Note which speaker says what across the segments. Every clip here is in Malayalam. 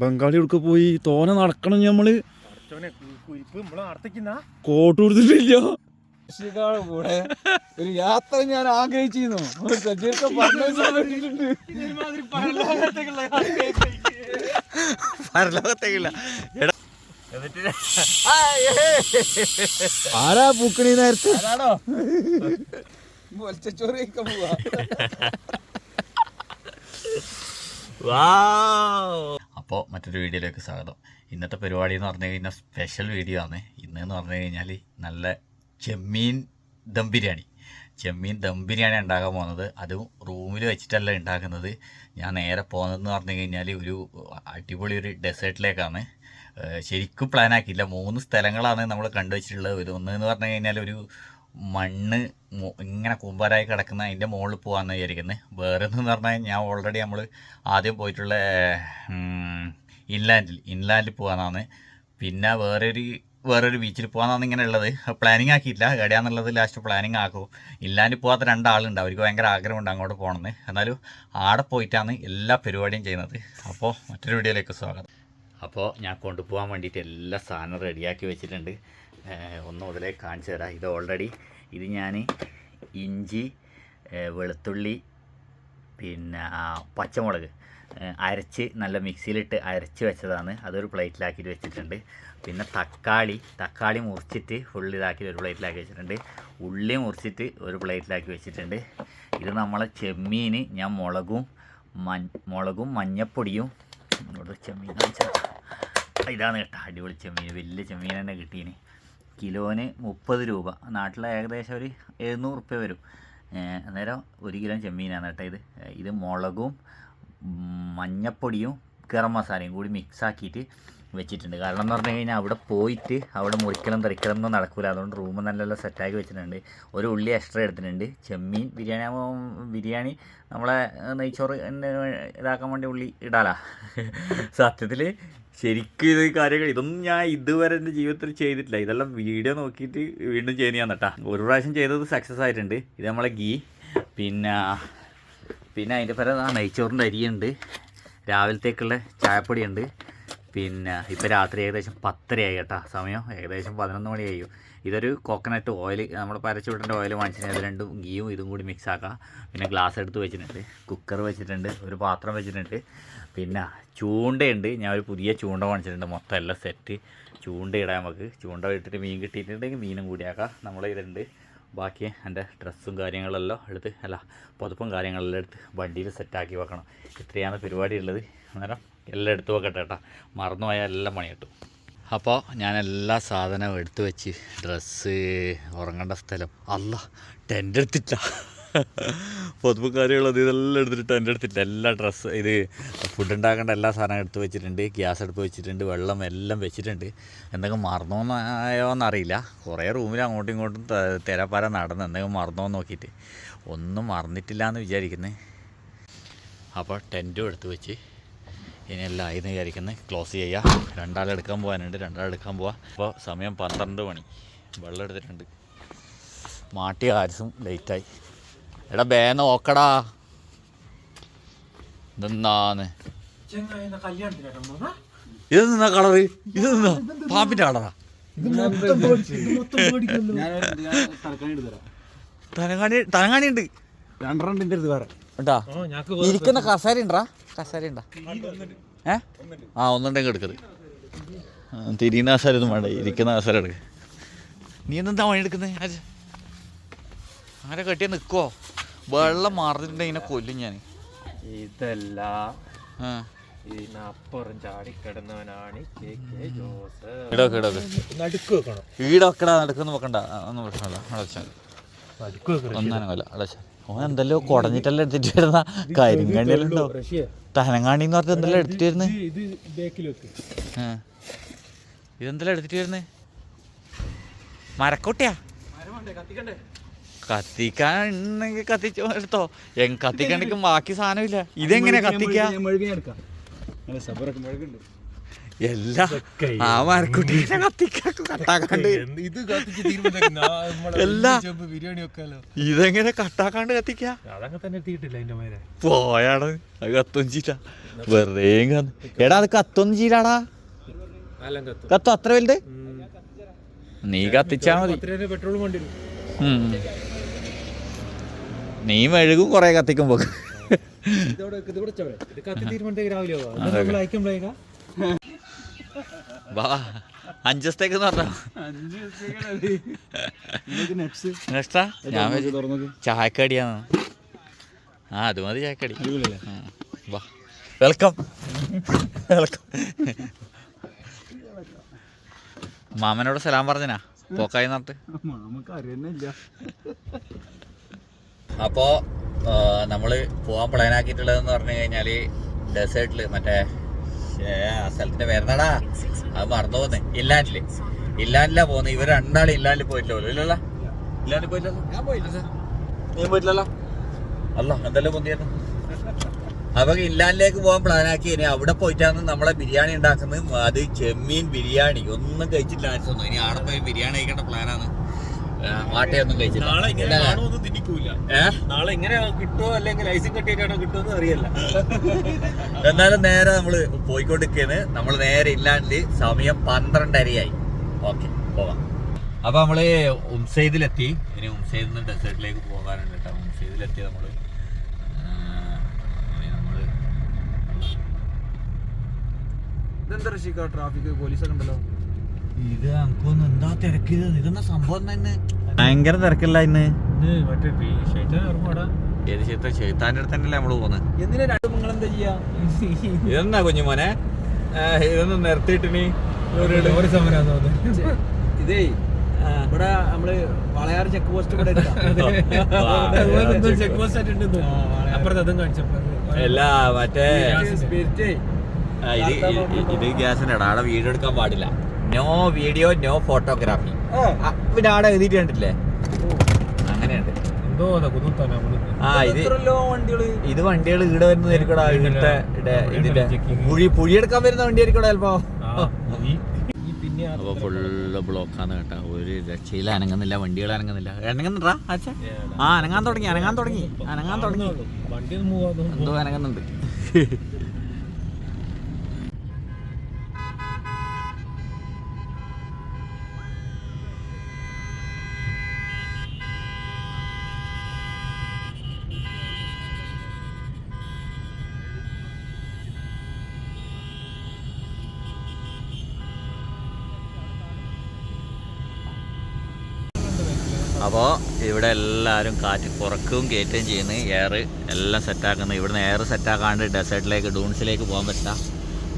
Speaker 1: ബംഗാളി എടുക്ക പോയി തോനെ നടക്കണം
Speaker 2: നമ്മൾ.
Speaker 1: കോട്ട് കൊടുത്തിട്ടില്ല.
Speaker 3: കൂടെ ഒരു യാത്ര ഞാൻ ആഗ്രഹിച്ചിരുന്നു.
Speaker 1: പരലോകത്തേക്കില്ല
Speaker 3: ആരാ പൂക്കണി നേരത്തെ? കഴിക്കാൻ പോവാ.
Speaker 4: അപ്പോൾ മറ്റൊരു വീഡിയോയിലേക്ക് സ്വാഗതം. ഇന്നത്തെ പരിപാടി എന്ന് പറഞ്ഞു കഴിഞ്ഞാൽ സ്പെഷ്യൽ വീഡിയോ ആണ്. ഇന്ന് എന്ന് പറഞ്ഞു കഴിഞ്ഞാൽ നല്ല ചെമ്മീൻ ദം ബിരിയാണി. ചെമ്മീൻ ദം ബിരിയാണി ഉണ്ടാക്കാൻ പോകുന്നത്. അതും റൂമിൽ വെച്ചിട്ടല്ല ഉണ്ടാക്കുന്നത്. ഞാൻ നേരെ പോകുന്നതെന്ന് പറഞ്ഞു കഴിഞ്ഞാൽ ഒരു അടിപൊളി ഒരു ഡെസേർട്ടിലേക്കാണ്. ശരിക്കും പ്ലാൻ ആക്കിയില്ല. മൂന്ന് സ്ഥലങ്ങളാണ് നമ്മൾ കണ്ടുവച്ചിട്ടുള്ളത്. ഒരു ഒന്ന് എന്ന് പറഞ്ഞു കഴിഞ്ഞാൽ ഒരു മണ്ണ് ഇങ്ങനെ കൂമ്പാരായി കിടക്കുന്ന അതിന്റെ മുകളിൽ പോകാമെന്ന് വിചാരിക്കുന്നത് വേറെ എന്ന് പറഞ്ഞാൽ ഞാൻ ഓൾറെഡി നമ്മൾ ആദ്യം പോയിട്ടുള്ള ഇൻലാൻഡിൽ ഇൻലാൻഡിൽ പോകാനാണ് പിന്നെ വേറൊരു വേറൊരു ബീച്ചിൽ പോകാനാണ് ഇങ്ങനെ ഉള്ളത്. പ്ലാനിങ് ആക്കിയില്ല എവിടെയാണെന്നുള്ളത് ലാസ്റ്റ് പ്ലാനിങ് ആക്കും. ഇൻലാൻഡിൽ പോകാത്ത രണ്ടാളുണ്ട്. അവർക്ക് ഭയങ്കര ആഗ്രഹമുണ്ട് അങ്ങോട്ട് പോകണമെന്ന് എന്നാലും ആടെ പോയിട്ടാണ് എല്ലാ പരിപാടിയും ചെയ്യുന്നത്. അപ്പോൾ മറ്റൊരു വീഡിയോയിലേക്ക് സ്വാഗതം. അപ്പോൾ ഞാൻ കൊണ്ടുപോകാൻ വേണ്ടിയിട്ട് എല്ലാ സാധനവും റെഡിയാക്കി വെച്ചിട്ടുണ്ട്. ഒന്ന് മുതലേ കാണിച്ചു തരാം. ഇത് ഓൾറെഡി ഇത് ഞാൻ ഇഞ്ചി വെളുത്തുള്ളി പിന്നെ പച്ചമുളക് അരച്ച് നല്ല മിക്സിയിലിട്ട് അരച്ച് വെച്ചതാണ്. അതൊരു പ്ലേറ്റിലാക്കിയിട്ട് വെച്ചിട്ടുണ്ട്. പിന്നെ തക്കാളി തക്കാളി മുറിച്ചിട്ട് ഫുൾ ഇതാക്കി ഒരു പ്ലേറ്റിലാക്കി വെച്ചിട്ടുണ്ട്. ഉള്ളി മുറിച്ചിട്ട് ഒരു പ്ലേറ്റിലാക്കി വെച്ചിട്ടുണ്ട്. ഇത് നമ്മളെ ചെമ്മീൻ ഞാൻ മുളകും മൺ മുളകും മഞ്ഞപ്പൊടിയും ഇവിടെ ചെമ്മീൻ ഇതാണ് കേട്ടോ അടിപൊളി ചെമ്മീൻ വലിയ ചെമ്മീൻ തന്നെ കിട്ടീന്. കിലോന് മുപ്പത് രൂപ. നാട്ടിലെ ഏകദേശം ഒരു എഴുന്നൂറ് റുപ്യ വരും. അന്നേരം ഒരു കിലോ ചെമ്മീനാണ് കേട്ടോ ഇത്. ഇത് മുളകും മഞ്ഞപ്പൊടിയും ഗരം മസാലയും കൂടി മിക്സ് ആക്കിയിട്ട് വെച്ചിട്ടുണ്ട്. കാരണം എന്ന് പറഞ്ഞു കഴിഞ്ഞാൽ അവിടെ പോയിട്ട് അവിടെ മുറിക്കലും തെറിക്കലും ഒന്നും നടക്കില്ല അതുകൊണ്ട് റൂം നല്ല സെറ്റാക്കി വെച്ചിട്ടുണ്ട്. ഒരു ഉള്ളി എക്സ്ട്രാ എടുത്തിട്ടുണ്ട്. ചെമ്മീൻ ബിരിയാണി ബിരിയാണി നമ്മളെ നെയ്ച്ചോറ് ഇതാക്കാൻ വേണ്ടി ഉള്ളി ഇടാലാ. സത്യത്തിൽ ശരിക്കും ഇത് കാര്യങ്ങൾ ഇതൊന്നും ഞാൻ ഇതുവരെ എന്റെ ജീവിതത്തിൽ ചെയ്തിട്ടില്ല. ഇതെല്ലാം വീഡിയോ നോക്കിയിട്ട് വീണ്ടും ചെയ്യുന്നതാണ് കേട്ടോ. ഒരു പ്രാവശ്യം ചെയ്തത് സക്സസ് ആയിട്ടുണ്ട്. ഇത് നമ്മളെ ഗീ. പിന്നെ പിന്നെ അതിന്റെ പേര് നെയ്ച്ചോറിന്റെ അരിയുണ്ട്. രാവിലത്തേക്കുള്ള ചായപ്പൊടിയുണ്ട്. പിന്നെ ഇപ്പോൾ രാത്രി ഏകദേശം പത്തരയായി കേട്ടോ സമയം. ഏകദേശം പതിനൊന്ന് മണി കഴിയും ഇതൊരു കോക്കനട്ട് ഓയിൽ നമ്മൾ പരച്ചുവിടേണ്ട ഓയിൽ വാങ്ങിച്ചിട്ട് അത് രണ്ടും ഗീയും ഇതും കൂടി മിക്സ് ആക്കാം. പിന്നെ ഗ്ലാസ് എടുത്ത് വെച്ചിട്ടുണ്ട്. കുക്കർ വെച്ചിട്ടുണ്ട്. ഒരു പാത്രം വെച്ചിട്ടുണ്ട്. പിന്നെ ചൂണ്ടയുണ്ട്. ഞാൻ ഒരു പുതിയ ചൂണ്ട വാങ്ങിച്ചിട്ടുണ്ട്. മൊത്തം എല്ലാം സെറ്റ് ചൂണ്ട ഇടാൻ നമുക്ക്. ചൂണ്ട ഇട്ടിട്ട് മീൻ കിട്ടിയിട്ടുണ്ടെങ്കിൽ മീനും കൂടി ആക്കാം. നമ്മൾ ഇതുണ്ട്. ബാക്കി എന്റെ ഡ്രസ്സും കാര്യങ്ങളെല്ലാം എടുത്ത് അല്ല പുതപ്പും കാര്യങ്ങളെല്ലാം എടുത്ത് വണ്ടിയിൽ സെറ്റാക്കി വെക്കണം. ഇത്രയാണ് പരിപാടി ഉള്ളത്. അന്നേരം എല്ലാം എടുത്തു വെക്കട്ടെ കേട്ടോ മറന്നുപോയാൽ എല്ലാം പണി കിട്ടും. അപ്പോൾ ഞാൻ എല്ലാ സാധനവും എടുത്തു വെച്ച് ഡ്രസ്സ് ഉറങ്ങേണ്ട സ്ഥലം. അല്ല ടെന്റ് എടുത്തിട്ടില്ല പൊതുപ്പ് കാര്യങ്ങളത് ഇതെല്ലാം എടുത്തിട്ട് ടെന്റ് എടുത്തിട്ടില്ല. എല്ലാ ഡ്രസ്സ് ഇത് ഫുഡ് ഉണ്ടാക്കേണ്ട എല്ലാ സാധനവും എടുത്ത് വെച്ചിട്ടുണ്ട്. ഗ്യാസ് എടുത്ത് വെച്ചിട്ടുണ്ട്. വെള്ളം എല്ലാം വെച്ചിട്ടുണ്ട്. എന്തെങ്കിലും മറന്നോന്നായോ എന്നറിയില്ല. കുറേ റൂമിൽ അങ്ങോട്ടും ഇങ്ങോട്ടും തിരപ്പാര നടന്ന് എന്തെങ്കിലും മറന്നോ നോക്കിയിട്ട്. ഒന്നും മറന്നിട്ടില്ല എന്ന് വിചാരിക്കുന്നത് അപ്പോൾ ടെന്റും എടുത്ത് വെച്ച് ഇനി എല്ലാം ആയിരുന്നു വിചാരിക്കുന്നത് ക്ലോസ് ചെയ്യുക രണ്ടാളെടുക്കാൻ പോകാനുണ്ട് രണ്ടാളെടുക്കാൻ പോവാ. അപ്പോൾ സമയം പന്ത്രണ്ട് മണി. വെള്ളം എടുത്തിട്ടുണ്ട്. മാട്ടി ആരിസും ലേറ്റായി എടാ ബേ നോക്കടാ. ഇതെന്താന്ന്?
Speaker 2: കല്യാണത്തിനാ
Speaker 4: ഇത് നിന്നാ കളറ് ഇത് നിന്നാ? പാമ്പിന്റെ കളറാ തലങ്ങാണി തലങ്ങാണി ഉണ്ട്?
Speaker 3: രണ്ടെണ്ണം വേറെ
Speaker 4: ഇരിക്കുന്ന കസേര ഉണ്ടാ കസേര ഉണ്ടാ ഏ? ആ ഒന്നുണ്ടെങ്കിൽ എടുക്കത് തിരിയുന്ന കസേര ഒന്നും വേണ്ട ഇരിക്കുന്ന കസേര എടുക്ക. നീ എന്താ പണിയെടുക്കുന്നത് ആര്? ആരെ കെട്ടിയാൽ നിൽക്കുവോ വെള്ളം മാറിയിട്ടുണ്ടെങ്കിൽ ഇങ്ങനെ കൊല്ലും ഞാൻ
Speaker 2: ഇതല്ല. ഇതിനപ്പുറം ചാടി കിടന്നവനാണ് കെ കെ ജോസ്
Speaker 4: ഇടോക്കെ ഇടോക്കെ
Speaker 2: നടുക്ക് വെക്കണം.
Speaker 4: ഈടൊക്കെടാ നടക്കുന്ന വെക്കണ്ട. ഒന്നും പ്രശ്നമില്ല. അടച്ചാൽ
Speaker 2: ഒന്നാനും
Speaker 4: കൊല്ല അടച്ചാൽ എന്തെല്ലോ കുടഞ്ഞിട്ടെല്ലാം എടുത്തിട്ട് വരുന്ന? കരിങ്കണ്ണിയെല്ലാം എന്ന് പറഞ്ഞിട്ട് എന്തെല്ലാം എടുത്തിട്ട് വരുന്നത് ഇതെന്തല്ലോ എടുത്തിട്ട് വരുന്നേ? മരക്കൊട്ടിയാ? കത്തിക്കാൻ ഉണ്ടെങ്കിൽ കത്തിച്ചോ എടുത്തോ. കത്തിക്കണ്ടെങ്കിൽ ബാക്കി സാധനമില്ല. ഇതെങ്ങനെയാ കത്തിക്കാ? എല്ലാം ആ മരക്കുട്ടീനെ
Speaker 2: ഇത്
Speaker 4: എല്ലാ
Speaker 2: ബിരിയാണി വെക്കാലോ.
Speaker 4: ഇതെങ്ങനെ കട്ടാക്കാണ്ട് കത്തിക്കാ? പോയാണ് അത് കത്തും ചീല
Speaker 3: വെറുതെ. എടാ അത് കത്തൊന്നും
Speaker 2: ചീലാടാ കത്തും.
Speaker 3: അത്ര വലുത്? നീ കത്തിച്ചാ മതി. നീ മെഴുകും കൊറേ കത്തിക്കുമ്പോ.
Speaker 2: ഇതോടെ കത്തി രാവിലെ ആവും
Speaker 3: അഞ്ച് അഞ്ചത്തേക്ക് പറഞ്ഞോ? നെക്സ്റ്റാ ഞാൻ ചായക്കടിയാന്ന് ആ അത് മതി ചായക്കടി. വാ. വെൽക്കം വെൽക്കം മാമനോട് സലാം പറഞ്ഞനാ? പോക്കായി നട്ട്
Speaker 5: നമുക്ക് അറിയുന്നില്ല.
Speaker 4: പോവാൻ പ്ലാൻ ആക്കിയിട്ടുള്ളതെന്ന് പറഞ്ഞു കഴിഞ്ഞാൽ ഡെസേർട്ടിൽ മറ്റേ ആ സ്ഥലത്തിന്റെ പേരെന്താടാ? അത് മറന്നു പോന്നെ. ഇല്ലാണ്ടിൽ ഇല്ലാണ്ടില്ലാ പോകുന്നത് ഇവർ രണ്ടാളും ഇല്ലാൻഡിൽ പോയിട്ടില്ല. ഇല്ലല്ലോ? ഇല്ലാണ്ട് പോയില്ലല്ലോ ഞാൻ പോയില്ല. പോയിട്ടില്ലല്ലോ? അല്ല എന്തെല്ലാം പൊന്തിയായിരുന്നു അപ്പൊ ഇല്ലാണ്ടിലേക്ക് പോകാൻ പ്ലാൻ ആക്കി. ഇനി അവിടെ പോയിട്ടാണ് നമ്മളെ ബിരിയാണി ഉണ്ടാക്കുന്നത്. അത് ചെമ്മീൻ ബിരിയാണി. ഒന്നും കഴിച്ചിട്ടില്ല. ഇനി ആടെ പോയി ബിരിയാണി കഴിക്കേണ്ട പ്ലാനാണ് മാട്ടയൊന്നും കഴിച്ചില്ല.
Speaker 2: നാളെ ഇങ്ങനെ
Speaker 4: ഇല്ല,
Speaker 2: തിന്നിക്കൂല. നാളെ ഇങ്ങനെ കിട്ടുമോ അല്ലെങ്കിൽ ഐസും കട്ടിയിട്ടാണോ കിട്ടുമെന്ന് അറിയില്ല.
Speaker 4: എന്നാലും നേരെ നമ്മൾ പോയിക്കൊണ്ടിരിക്കുന്നത് നമ്മൾ നേരെ ഇല്ലാണ്ട് സമയം പന്ത്രണ്ടരയായി. ഓക്കെ പോവാം. അപ്പൊ നമ്മൾ ഉംസൈദിലെത്തി. ഇനി ഉംസൈദിൽ നിന്ന് ഡെസേർട്ടിലേക്ക് പോകാനുണ്ട് കേട്ടോ. ഉംസൈദിലെത്തി നമ്മൾ. നമ്മൾ
Speaker 2: ഇതെന്താ ഋഷിക്ക ട്രാഫിക് പോലീസൊക്കെ ഉണ്ടല്ലോ.
Speaker 4: ഇത് നമുക്കൊന്ന് എന്താ തിരക്കിയത്? ഇതെന്ന സംഭവം തന്നെ ഭയങ്കര തിരക്കില്ല ഇന്ന്. ഏത് ചിത്രം ചെറുത്താന്റെ അടുത്ത് തന്നെയല്ലേ നമ്മൾ പോകുന്നത്
Speaker 2: എന്തിനാ രണ്ടും നിങ്ങൾ എന്താ ചെയ്യാ
Speaker 4: ഇതെന്നാ കുഞ്ഞുമോനെ ഇതൊന്നും നിർത്തിയിട്ടിനി
Speaker 2: ഒരു സമരം
Speaker 5: ഇതേ ഇവിടെ നമ്മൾ വളയാർ ചെക്ക് പോസ്റ്റ് ഇവിടെ
Speaker 2: ചെക്ക് പോസ്റ്റ് ആയിട്ടുണ്ട് അപ്പുറത്ത് അതും കാണിച്ചപ്പോ
Speaker 4: എല്ലാ മറ്റേ
Speaker 5: സ്പിരിറ്റ്
Speaker 4: ആ, ഇത് ഗ്യാസിന്റെ ആടെ വീടെടുക്കാൻ എടുക്കാൻ പാടില്ല. നോ വീഡിയോ നോ ഫോട്ടോഗ്രാഫി പിന്നെ ആടെ എഴുതിയിട്ട് കണ്ടില്ലേ അങ്ങനെയുണ്ട്. ആ ഇത് ഇത് വണ്ടികൾ ഇവിടെ വരുന്നതായിരിക്കടാ ഇവിടുത്തെ ഇതിന്റെ. പുഴി പുഴിയെടുക്കാൻ വരുന്ന വണ്ടിയായിരിക്കടാ ചിലപ്പോ.
Speaker 2: ഈ പിന്നെ ആ
Speaker 4: അപ്പൊ ഫുള്ള് ബ്ലോക്കാന്ന് കേട്ടോ. ഒരു രക്ഷയിൽ അനങ്ങുന്നില്ല വണ്ടികൾ അനങ്ങുന്നില്ല. അനങ്ങുന്നുണ്ടാ? അച്ഛാ ആ അനങ്ങാൻ തുടങ്ങി അനങ്ങാൻ തുടങ്ങി. അനങ്ങാൻ തുടങ്ങി. എന്തോ അനങ്ങുന്നുണ്ട്. അപ്പോൾ ഇവിടെ എല്ലാവരും കാറ്റ് കുറക്കുകയും കയറ്റുകയും ചെയ്യുന്നത് എയർ എല്ലാം സെറ്റാക്കുന്നത് ഇവിടുന്ന് എയർ സെറ്റാക്കാണ്ട് ഡെസേർട്ടിലേക്ക് ഡൂൺസിലേക്ക് പോകാൻ പറ്റില്ല.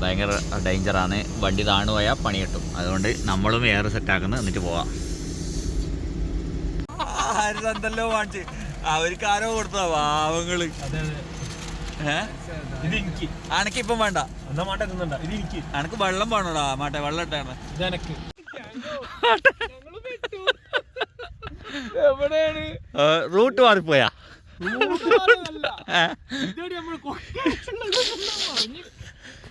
Speaker 4: ഭയങ്കര ഡേഞ്ചറാണ് വണ്ടി താണു പോയാൽ പണി കിട്ടും. അതുകൊണ്ട് നമ്മളും എയർ സെറ്റാക്കുന്നത് എന്നിട്ട് പോവാം. എന്തല്ലോ കാണിച്ച് അവർക്ക് ആരോ
Speaker 2: കൊടുത്ത പാവങ്ങൾ.
Speaker 4: അനക്കിപ്പം വേണ്ട. അനക്ക് വെള്ളം വേണോടാ? മാട്ടെ വെള്ളം ഇട്ടാണ്
Speaker 2: എനക്ക്
Speaker 4: റൂട്ട് മാറിപ്പോയാ.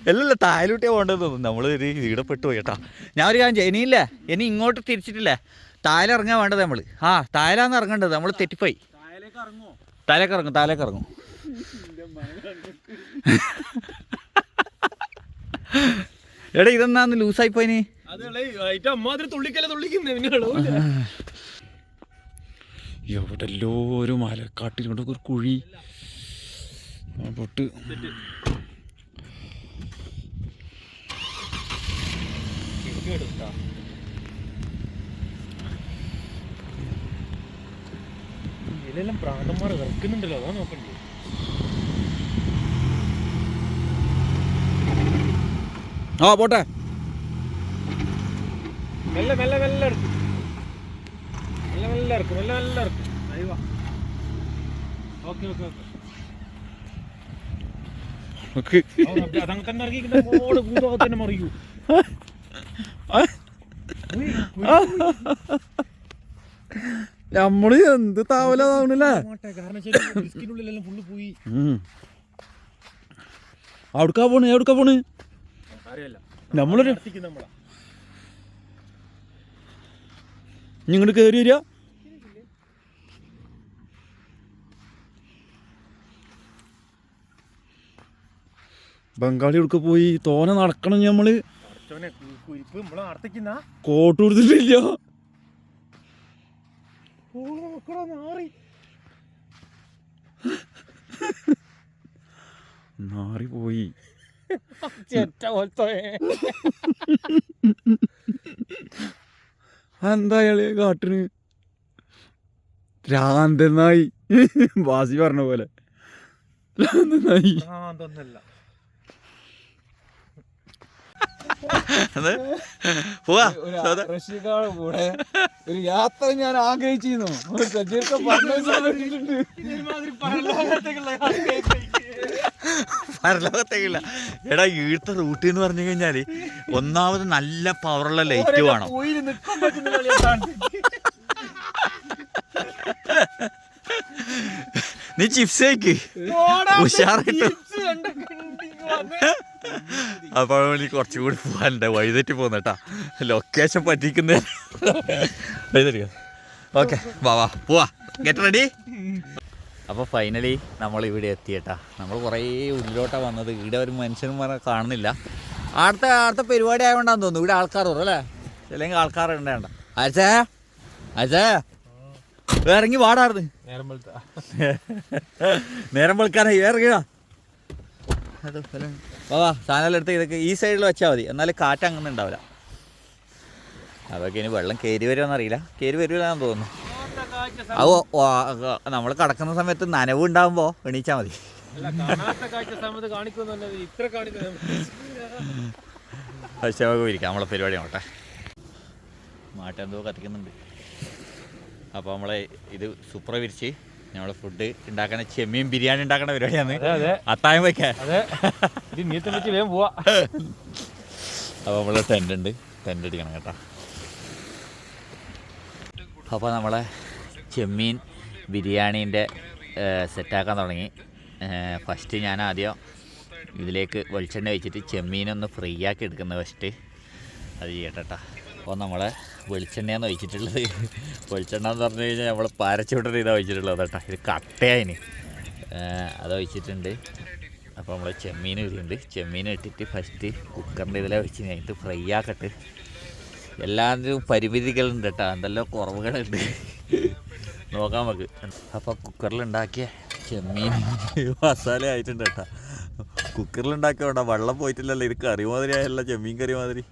Speaker 4: അല്ലല്ല തായലൂട്ടിയാ പോകേണ്ടത് തോന്നുന്നു. നമ്മൾ ഒരു ഇവിടെ പെട്ടുപോയി കേട്ടോ. ഞാൻ ഒരു കാര്യം ചെയ്യാം. ഇനിയില്ലേ? ഇനി ഇങ്ങോട്ട് തിരിച്ചിട്ടില്ലേ? തായല ഇറങ്ങാൻ വേണ്ടത് നമ്മൾ ആ തായലാന്ന് ഇറങ്ങേണ്ടത് നമ്മൾ തെറ്റിപ്പോയി. താലേക്ക് ഇറങ്ങും താലേക്ക് ഇറങ്ങും. എടാ ഇതെന്നാന്ന് ലൂസായി പോയിനി
Speaker 2: അമ്മാതിരി തുള്ളിക്കല തുള്ളിക്കുന്നേ? പിന്നെയാണോ
Speaker 3: എവിടെല്ലോ ഒരു മലക്കാട്ടിലുണ്ട് ഒരു കുഴി. പൊട്ട്.
Speaker 2: ഇതിലെല്ലാം പ്രാന്തന്മാർ ഇറക്കുന്നുണ്ടല്ലോ അതാ നോക്കണ്ടേ.
Speaker 3: ആ പോട്ടെ.
Speaker 2: മെല്ലെ മെല്ലെ മെല്ലെ ഇറക്കും മെല്ലെ ഇറക്കും മെല്ലെ മെല്ലെ ഇറക്കും ഓക്കെ ഓക്കെ. ഓക്കെ.
Speaker 3: ഓക്കെ
Speaker 2: അതങ്ങനെ തന്നെ ഇറക്കിക്കുന്ന മോൾ ഭൂതോകത്ത് തന്നെ മറിയൂ.
Speaker 3: നമ്മൾ എന്ത് താവലാവണില്ലേ അവിടുക്കാ പോണ് എവിടുക്കാ പോണ്? നമ്മളൊരു
Speaker 2: കത്തിക്കും
Speaker 3: കേറി വരിക. ബംഗാളി എടുക്ക പോയി തോനെ നടക്കണം
Speaker 2: നമ്മൾ
Speaker 3: കോട്ട് കൊടുത്തിട്ടില്ല.
Speaker 2: നാറി.
Speaker 3: പോയി എന്താ അയാൾ കാട്ടിന് രാന്തനായി വാസി പറഞ്ഞ പോലെ. രാന്തനായി
Speaker 2: ആ അതൊന്നല്ല
Speaker 4: അത്? പോവാ.
Speaker 3: കൂടെ ഒരു യാത്ര ഞാൻ ആഗ്രഹിച്ചിരുന്നു. സജീർക്ക
Speaker 4: പരലോകത്തേക്കില്ല എടാ ഈഴത്തെ റൂട്ട് എന്ന് പറഞ്ഞു കഴിഞ്ഞാൽ ഒന്നാമത് നല്ല പവറുള്ള ലൈറ്റ് വേണം. നീ ചിപ്സ് കഴിക്ക്. ഉഷാറായിട്ട്. അപ്പോൾ എനിക്ക് കുറച്ചും കൂടി പോകാനുണ്ട്. വഴിതെറ്റി പോകുന്ന കേട്ടാ. ലൊക്കേഷൻ പറ്റിക്കുന്ന. വഴിതെറ്റിയോ ഓക്കെ വാ വാ പോവാ. ഗെറ്റ് റെഡി അപ്പോൾ ഫൈനലി നമ്മൾ ഇവിടെ എത്തിയേട്ടാ നമ്മൾ കുറേ ഉള്ളിലോട്ടാണ് വന്നത്. ഇവിടെ ഒരു മനുഷ്യന്മാരെ കാണുന്നില്ല. അടുത്ത അടുത്ത പരിപാടി ആയതുകൊണ്ടാന്ന് തോന്നുന്നു. ഇവിടെ ആൾക്കാർ വരും അല്ലേ? അല്ലെങ്കിൽ ആൾക്കാർ ഉണ്ടേണ്ട അച്ഛേ അച്ഛേ ഇറങ്ങി വാടാർന്ന്
Speaker 2: നേരം വെളുത്താ.
Speaker 4: നേരം വെളുക്കാനായി. ഇറങ്ങിയാ വാ വാ സാധനം എടുത്ത് ഇതൊക്കെ ഈ സൈഡിൽ വെച്ചാൽ മതി. എന്നാലും കാറ്റ് അങ്ങനെ ഉണ്ടാവില്ല. അതൊക്കെ ഇനി വെള്ളം കയറി വരുമെന്നറിയില്ല കയറി വരില്ലാന്ന് തോന്നുന്നു. അത് നമ്മൾ കിടക്കുന്ന സമയത്ത് നനവ് ഉണ്ടാകുമ്പോൾ എണീച്ചാൽ മതി. പക്ഷേ നമുക്ക് ഇരിക്കാം. നമ്മളെ പരിപാടി നോട്ടെ മാട്ടെന്തോ കത്തിക്കുന്നുണ്ട്. അപ്പോൾ നമ്മളെ ഇത് സൂപ്പർ വിരിച്ച് നമ്മൾ ഫുഡ് ഉണ്ടാക്കണ ചെമ്മീൻ ബിരിയാണി ഉണ്ടാക്കണ പരിപാടിയാണ്.
Speaker 2: അതെ അതെ.
Speaker 4: അത്തായം വയ്ക്കാൻ
Speaker 2: വേഗം പോവാ.
Speaker 4: അപ്പോൾ നമ്മൾ ടെന്റ് ഉണ്ട്. ടെന്റ് അടിക്കണം കേട്ടോ. അപ്പോൾ നമ്മളെ ചെമ്മീൻ ബിരിയാണീന്റെ സെറ്റാക്കാൻ തുടങ്ങി. ഫസ്റ്റ് ഞാൻ ആദ്യം ഇതിലേക്ക് വെളിച്ചെണ്ണ വെച്ചിട്ട് ചെമ്മീനൊന്ന് ഫ്രീ ആക്കി എടുക്കുന്നത് ഫസ്റ്റ് അത് ചെയ്യട്ടെ അപ്പോൾ നമ്മളെ വെളിച്ചെണ്ണയാണ് ഒഴിച്ചിട്ടുള്ളത്. വെളിച്ചെണ്ണ എന്ന് പറഞ്ഞു കഴിഞ്ഞാൽ നമ്മൾ പാരച്ചൂട്ടർ ഇതാണ് ഒഴിച്ചിട്ടുള്ളത് കേട്ടോ. ഇത് കട്ടയായിന് അത് ഒഴിച്ചിട്ടുണ്ട്. അപ്പോൾ നമ്മൾ ചെമ്മീൻ ഇടുന്നുണ്ട് ചെമ്മീൻ ഇട്ടിട്ട് ഫസ്റ്റ് കുക്കറിന്റെ ഇതിലെ വെച്ച് കഴിഞ്ഞിട്ട് ഫ്രൈ ആക്കട്ട്. എല്ലാത്തിനും പരിമിതികളുണ്ട് കേട്ടോ. എന്തെല്ലാം കുറവുകളുണ്ട്. നോക്കാൻ നമുക്ക്. അപ്പോൾ കുക്കറിലുണ്ടാക്കിയ ചെമ്മീൻ മസാല ആയിട്ടുണ്ട് കേട്ടോ. കുക്കറിലുണ്ടാക്കിയോണ്ടാ വെള്ളം പോയിട്ടില്ലല്ലോ. ഇത് കറി മാതിരി ചെമ്മീൻ കറി മാതിരി.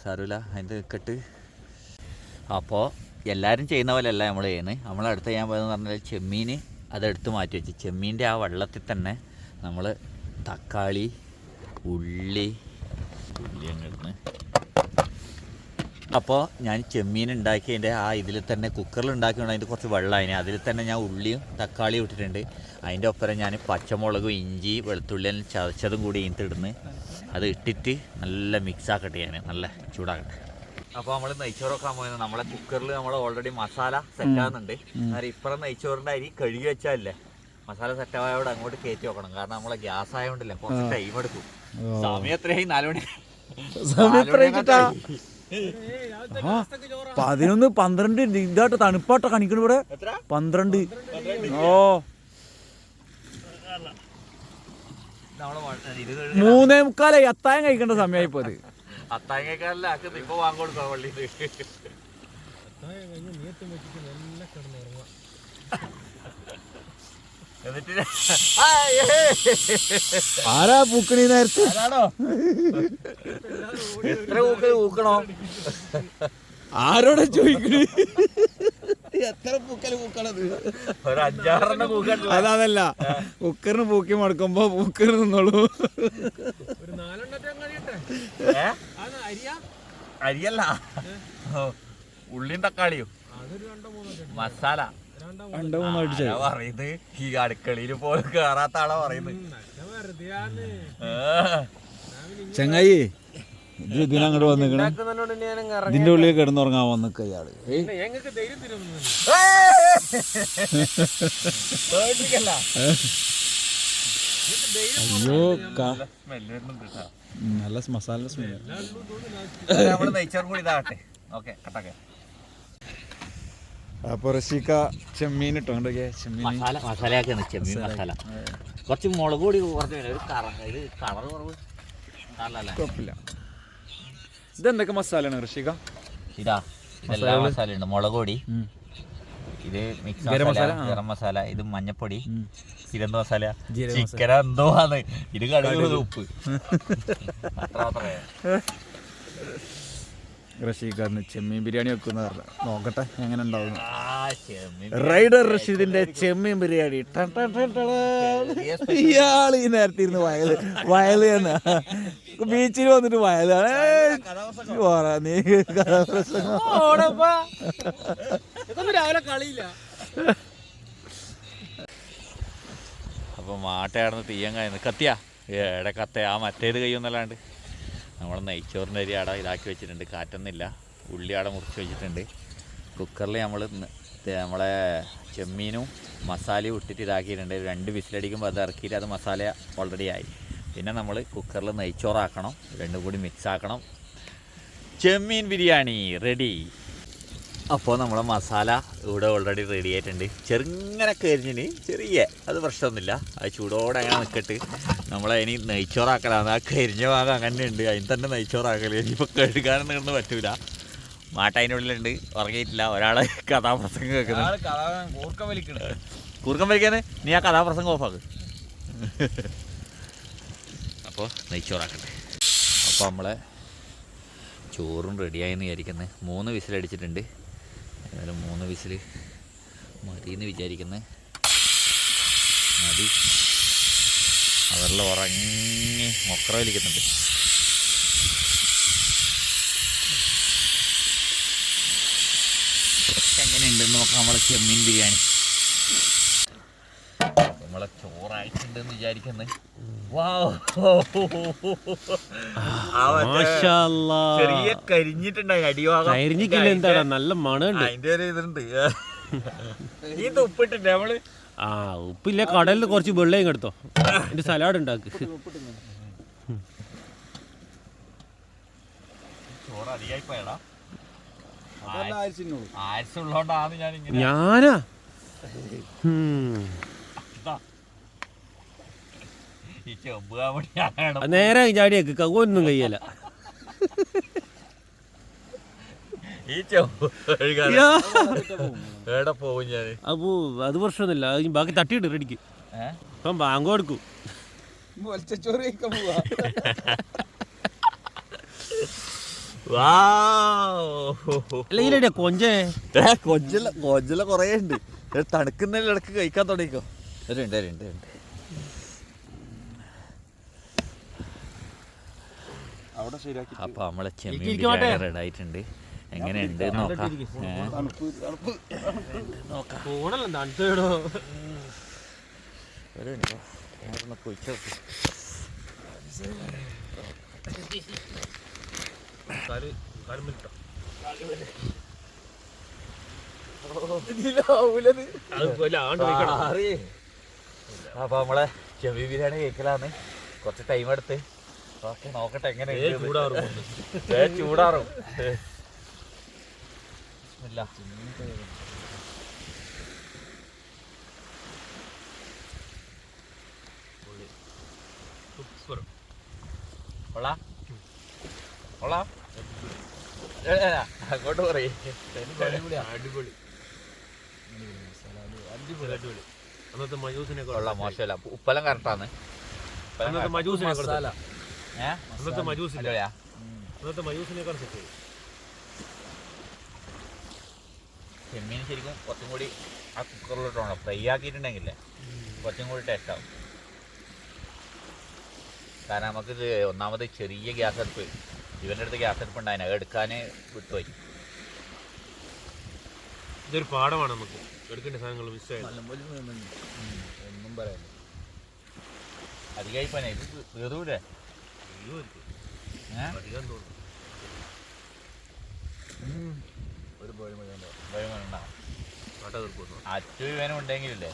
Speaker 4: സാരമില്ല അതിന്റെ നിൽക്കട്ട് അപ്പോൾ എല്ലാവരും ചെയ്യുന്ന പോലെയല്ല നമ്മൾ ചെയ്യുന്നത്. നമ്മൾ അടുത്ത് ചെയ്യാൻ പോയതെന്ന് പറഞ്ഞാൽ ചെമ്മീൻ അതെടുത്ത് മാറ്റി വെച്ച്. ചെമ്മീന്റെ ആ വെള്ളത്തിൽ തന്നെ നമ്മൾ തക്കാളി ഉള്ളി ഉള്ളി അങ്ങ് അപ്പോൾ ഞാൻ ചെമ്മീൻ ഉണ്ടാക്കിയതിന്റെ ആ ഇതിൽ തന്നെ കുക്കറിൽ ഉണ്ടാക്കിയുണ്ട് അതിന്റെ കുറച്ച് വെള്ളമായിന് അതിൽ തന്നെ ഞാൻ ഉള്ളിയും തക്കാളിയും ഇട്ടിട്ടുണ്ട്. അതിന്റെ ഒപ്പരം ഞാൻ പച്ചമുളകും ഇഞ്ചി വെളുത്തുള്ളിയും ചതച്ചതും കൂടി ഇതിനകത്ത് ഇടുന്നു. അത് ഇട്ടിട്ട് നല്ല മിക്സ് ആക്കട്ടെ ഞാൻ നല്ല ചൂടാക്കട്ടെ. അപ്പോൾ നമ്മൾ നെയ്ച്ചോറൊക്കെ പോയത് നമ്മളെ കുക്കറിൽ നമ്മൾ ഓൾറെഡി മസാല സെറ്റ് ആകുന്നുണ്ട് അന്നേരം ഇപ്പുറം നെയ്ച്ചോറിന്റെ അരി കഴുകി വെച്ചാലേ മസാല സെറ്റ് ആയതോടെ അങ്ങോട്ട് കയറ്റി വെക്കണം. കാരണം നമ്മളെ ഗ്യാസ് ആയതുകൊണ്ടില്ല കുറച്ച് ടൈം എടുക്കും. സമയം എത്രയായി? നാല് മണി.
Speaker 3: സമയം
Speaker 4: നാല്
Speaker 3: എത്ര ആയിട്ടാ?
Speaker 4: മണിയൊക്കെ
Speaker 3: ആ പതിനൊന്ന് പന്ത്രണ്ട് ഇതാട്ടോ തണുപ്പാട്ടോ
Speaker 4: കണിക്കണിവിടെ.
Speaker 3: പന്ത്രണ്ട്. ഓ. മൂന്നേ മുക്കാലായി. അത്തായം കഴിക്കേണ്ട സമയമായി ഇപ്പൊ അത്.
Speaker 4: അത്താങ്ങക്കാരല്ല ആക്കുന്നത് ഇപ്പൊ വാങ്ങി കൊടുക്കാം പള്ളിയിൽ. എന്നിട്ട് ആ,
Speaker 3: ആരാ പൂക്കണി നേരത്തെ?
Speaker 4: എത്ര പൂക്കണോ?
Speaker 3: ആരോടെ ചോദിക്കണേ?
Speaker 4: എത്ര പൂക്കൽ പൂക്കണത്? ഒരു അഞ്ചാറെണ്ണം പൂക്കണ്ട
Speaker 3: അതല്ല. കുക്കറിന് പൂക്കി മടക്കുമ്പോ പൂക്കറിന് നിന്നോളൂ.
Speaker 2: ഒരു നാലെണ്ണത്തെ കഴിയട്ടെ? അരിയാ?
Speaker 4: അരിയല്ല. ഉള്ളിയും തക്കാളിയും.
Speaker 2: അതൊരു രണ്ടോ മൂന്നോ
Speaker 4: മസാല.
Speaker 2: രണ്ടോ
Speaker 3: മൂന്നോ അടിച്ചേ
Speaker 4: പറയുന്നത്? ഈ അടുക്കളയിൽ പോലും കേറാത്ത ആളാ പറയുന്നത്.
Speaker 3: ചങ്ങായി ഇത് ഇതിനങ്ങോട്ട് വന്നിക്കണേ ഇതിന്റെ ഉള്ളിൽ കിടന്നുറങ്ങാൻ വന്നിക്ക
Speaker 4: ഇയാൾ.
Speaker 3: അയ്യോ നല്ല മസാല സ്മെല്ല് അപ്പൊ റഷീക്ക ചെമ്മീൻ ഇട്ടോ? കണ്ടോക്കെ ചെമ്മീൻ.
Speaker 4: മസാല മസാലയാക്കാണ് ചെമ്മീൻ മസാല. കുറച്ച് മുളക് പൊടി കുറച്ച്. ഒരു കളർ കുറവ്. നല്ലല്ലേ
Speaker 3: കുഴപ്പമില്ല. ഇതെന്തൊക്കെ മസാലയാണ് ഋഷിക?
Speaker 4: ഇതാ ഇതെല്ലാ മസാലയുണ്ട്. ഉണ്ട് മുളക് പൊടി ഇത് മിക്സ്
Speaker 3: ഗരം
Speaker 4: മസാല. ഗരം മസാല ഇത് മഞ്ഞപ്പൊടി ഇതെന്ത് മസാല
Speaker 3: ജീരക
Speaker 4: ചിക്കൻ എന്തോ ആണ്. ഇത് കടുക്. ഉപ്പ്. അത്ര മാത്രമേ.
Speaker 3: റഷീഖാറിന് ചെമ്മീൻ ബിരിയാണി വെക്കുന്ന നോക്കട്ടെ എങ്ങനെ ഉണ്ടാവും റൈഡർ റഷീദിന്റെ ചെമ്മീൻ ബിരിയാണി. ഇയാൾ ഈ നേരത്തെ ഇരുന്ന് വയൽ വയൽ തന്നെ. ബീച്ചിൽ വന്നിട്ട് വയലാണ്. നീ.
Speaker 2: രാവിലെ കളിയില്ല.
Speaker 4: അപ്പൊ മാട്ടയാടുന്ന തീയങ്ങ കത്തിയാ? ഏടെ കത്തയാ ആ മറ്റേത് കഴിയുന്നല്ലാണ്ട് നമ്മൾ നെയ്ച്ചോറിന്റെ അരി അട ഇതാക്കി വെച്ചിട്ടുണ്ട്. കാറ്റൊന്നുമില്ല. ഉള്ളി അട മുറിച്ച് വെച്ചിട്ടുണ്ട്. കുക്കറിൽ നമ്മൾ നമ്മളെ ചെമ്മീനും മസാലയും ഇട്ടിട്ട് ഇതാക്കിയിട്ടുണ്ട്. രണ്ട് വിസിലടിക്കുമ്പോൾ അത് ഇറക്കിയിട്ട് അത് മസാല ഓൾറെഡി ആയി. പിന്നെ നമ്മൾ കുക്കറിൽ നെയ്ച്ചോറാക്കണം. രണ്ടും കൂടി മിക്സ് ആക്കണം. ചെമ്മീൻ ബിരിയാണി റെഡി അപ്പോൾ നമ്മളെ മസാല ഇവിടെ ഓൾറെഡി റെഡി ആയിട്ടുണ്ട്. ചെറുങ്ങനെ കരിഞ്ഞിന് ചെറിയ അത് പ്രശ്നമൊന്നുമില്ല. അത് ചൂടോടെ അങ്ങനെ നിൽക്കട്ട് നമ്മളെ ഇനി നെയ്ച്ചോറാക്കലാണ് ആ കരിഞ്ഞ ഭാഗം അങ്ങനെ ഉണ്ട് അതിന് തന്നെ നെയ്ച്ചോറാക്കൽ ഇനിയിപ്പോൾ കഴുകാനൊന്നും ഇന്ന് പറ്റൂല. മാട്ട അതിന്റെ ഉള്ളിലുണ്ട്. ഉറങ്ങിയിട്ടില്ല. ഒരാളെ കഥാപ്രസംഗം കേൾക്കുന്നത് കൂർക്കം വലിക്കാൻ നീ ആ കഥാപ്രസംഗം ഓഫാക്ക്. അപ്പോൾ നെയ്ച്ചോറാക്കട്ടെ. അപ്പോൾ നമ്മളെ ചോറും റെഡിയായെന്ന് വിചാരിക്കുന്നത് മൂന്ന് വിസിലടിച്ചിട്ടുണ്ട്. ഏതായാലും മൂന്ന് വിസിൽ മതി എന്ന് വിചാരിക്കുന്നത് മതി. അവരിൽ ഉറങ്ങി മൊക്കറ വലിക്കുന്നുണ്ട് എങ്ങനെയുണ്ടെന്ന് നോക്കാം നമ്മളെ ചെമ്മീൻ ബിരിയാണി. നമ്മളെ ചോറായിട്ടുണ്ടെന്ന് വിചാരിക്കുന്നത് ചെറിയ കരിഞ്ഞിട്ടുണ്ടായി
Speaker 2: എന്താടാ നല്ല മണുണ്ട്
Speaker 4: അതിന്റെ ഒരു ഇതുണ്ട്. ഈ തുപ്പിട്ടുണ്ട് നമ്മൾ
Speaker 2: ആ ഉപ്പില്ല കടലിൽ കുറച്ച് വെള്ളം എടുത്തോ. എന്റെ സലാഡ് ഉണ്ടാക്ക്. ഞാനാ? നേരെ ചാടിയേക്ക്. ഒന്നും കയ്യല്ല
Speaker 4: എവിടെ പോകും ഞാൻ
Speaker 2: അപ്പോ അത് പ്രശ്നമൊന്നുമില്ല. അത് ബാക്കി തട്ടിയിട്ട് റെഡിക്ക് ഇപ്പം ബാങ്ക് കൊടുക്കും. കൊഞ്ചേ?
Speaker 4: കൊഞ്ചല കൊഞ്ചല കുറേ ഉണ്ട്. തണുക്കുന്നതിൽ ഇടയ്ക്ക് കഴിക്കാൻ തുടങ്ങിക്കോ. രണ്ട് രണ്ട് രണ്ട്
Speaker 3: അവിടെ ശരിയാക്കി
Speaker 4: അപ്പൊ നമ്മളെ ചെമ്മീൻ
Speaker 2: ഇരിക്ക്
Speaker 4: എങ്ങനെയുണ്ട് നോക്കാം. അപ്പൊ നമ്മളെ ചെവി ബിരിയാണി കഴിക്കലാന്ന് കുറച്ച് ടൈം എടുത്ത്. ഓക്കെ നോക്കട്ടെ എങ്ങനെ ചൂടാറും ചൂടാറും. കൊള്ളാം കൊള്ളാം ഏ, അങ്ങോട്ട് പറയും
Speaker 2: അടിപൊളി അടിപൊളി അന്നത്തെ മജൂസിനെ
Speaker 4: കൊള്ളാം മോശമല്ല ഉപ്പലം കറക്റ്റാണ്
Speaker 2: അന്നത്തെ മജൂസിനെ അന്നത്തെ
Speaker 4: മജൂസിനെ
Speaker 2: അന്നത്തെ മജൂസിനേക്കാൾ സെറ്റ്
Speaker 4: ചെമ്മീൻ ശരിക്കും കുറച്ചും കൂടി ആ കുക്കറിലോട്ടാണോ? ഫ്രൈ ആക്കിയിട്ടുണ്ടെങ്കിലേ കുറച്ചും കൂടി ടേസ്റ്റ് ആവും കാരണം നമുക്കിത് ഒന്നാമത് ചെറിയ ഗ്യാസ് അടുപ്പ് ഇവന്റെ അടുത്ത് ഗ്യാസ് അടുപ്പ് ഉണ്ടായിന് എടുക്കാൻ വിട്ടുപോയി
Speaker 2: ഇതൊരു പാഠമാണ് നമുക്ക്. എടുക്കേണ്ട സാധനങ്ങൾ മിസ്സായത്
Speaker 3: ഒന്നും പറയാനില്ല
Speaker 4: അധികമായി പനി ഇത് തീർന്നൂലേ
Speaker 2: അധികം തോന്നുന്നു.
Speaker 3: ഒരു പോയി മതി
Speaker 4: ഉണ്ടെങ്കിലല്ലേ?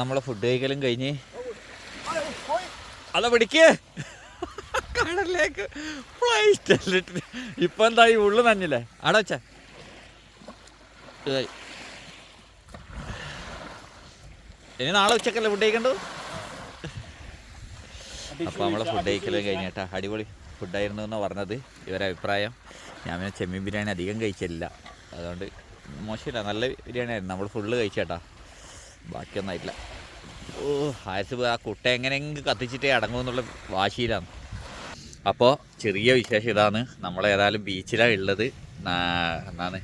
Speaker 4: നമ്മളെ ഫുഡ് കഴിക്കലും കഴിഞ്ഞ് അതാ പിടിക്കേ. കടലിലേക്ക് ഫ്ലൈറ്റ് ഇപ്പൊ എന്താ ഈ ഉള്ളു നഞ്ഞില്ലേ അവിടെ വെച്ച ഇനി നാളെ ഉച്ചക്കല്ലേ ഫുഡ് കഴിക്കണ്ടു അപ്പോൾ നമ്മളെ ഫുഡ് കഴിക്കലും കഴിഞ്ഞിട്ടാ അടിപൊളി. ഫുഡായിരുന്നു എന്ന് പറഞ്ഞത്. ഇവരെ അഭിപ്രായം. ഞാൻ പിന്നെ ചെമ്മീൻ ബിരിയാണി അധികം കഴിച്ചില്ല. അതുകൊണ്ട് മോശമില്ല. നല്ല ബിരിയാണി ആയിരുന്നു നമ്മൾ ഫുള്ള് കഴിച്ചേട്ടാ. ബാക്കിയൊന്നും ആയിട്ടില്ല ഓ ആയസ് ആ കുട്ട എങ്ങനെയെങ്കിലും കത്തിച്ചിട്ടേ അടങ്ങുമെന്നുള്ള വാശിയിലാണ്. അപ്പോൾ ചെറിയ വിശേഷം ഇതാണ്. നമ്മൾ ഏതായാലും ബീച്ചിലാണ് ഉള്ളത് എന്നാണ്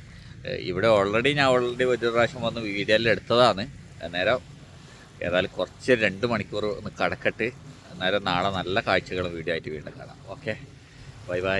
Speaker 4: ഇവിടെ ഓൾറെഡി ഞാൻ ഓൾറെഡി ഒരു പ്രാവശ്യം വന്ന് വീഡിയോയിൽ എടുത്തതാണ്. അന്നേരം ഏതായാലും കുറച്ച് രണ്ട് മണിക്കൂർ ഒന്ന് കടക്കട്ട്. അന്നേരം നാളെ നല്ല കാഴ്ചകളും വീഡിയോ ആയിട്ട് വീണ്ടും കാണാം. Okay bye bye